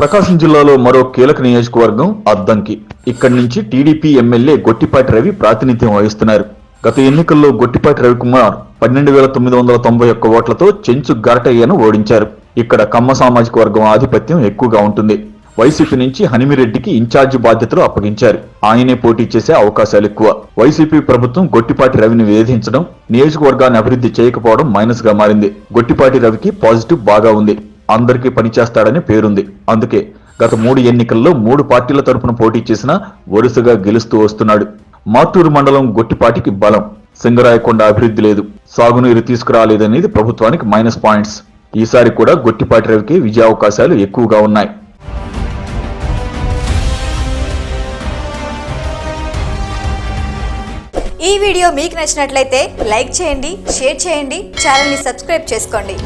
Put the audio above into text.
ప్రకాశం జిల్లాలో మరో కీలక నియోజకవర్గం అద్దంకి. ఇక్కడి నుంచి టీడీపీ ఎమ్మెల్యే గొట్టిపాటి రవి ప్రాతినిధ్యం వహిస్తున్నారు. గత ఎన్నికల్లో గొట్టిపాటి రవికుమార్ పన్నెండు వేల తొమ్మిది వందల తొంభై ఒక్క ఓట్లతో చెంచు గారటయ్యను ఓడించారు. ఇక్కడ కమ్మ సామాజిక వర్గం ఆధిపత్యం ఎక్కువగా ఉంటుంది. వైసీపీ నుంచి హనిమిరెడ్డికి ఇన్ఛార్జి బాధ్యతలు అప్పగించారు. ఆయనే పోటీ చేసే అవకాశాలు ఎక్కువ. వైసీపీ ప్రభుత్వం గొట్టిపాటి రవిని వేధించడం నియోజకవర్గాన్ని అభివృద్ధి చేయకపోవడం మైనస్గా మారింది. గొట్టిపాటి రవికి పాజిటివ్ బాగా ఉంది. అందరికీ పనిచేస్తాడని పేరుంది. అందుకే గత మూడు ఎన్నికల్లో మూడు పార్టీల తరపున పోటీ చేసినా వరుసగా గెలుస్తూ వస్తున్నాడు. మాటూరు మండలం గొట్టిపాటికి బలం సింగరాయకొండ అభివృద్ధి లేదు సాగునీరు తీసుకురాలేదనేది ప్రభుత్వానికి మైనస్ పాయింట్స్. ఈసారి కూడా గొట్టిపాటి రవికి విజయావకాశాలు ఎక్కువగా ఉన్నాయి. ఈ వీడియో మీకు నచ్చినట్లయితే లైక్ చేయండి షేర్ చేయండి ఛానల్ని సబ్స్క్రైబ్ చేసుకోండి.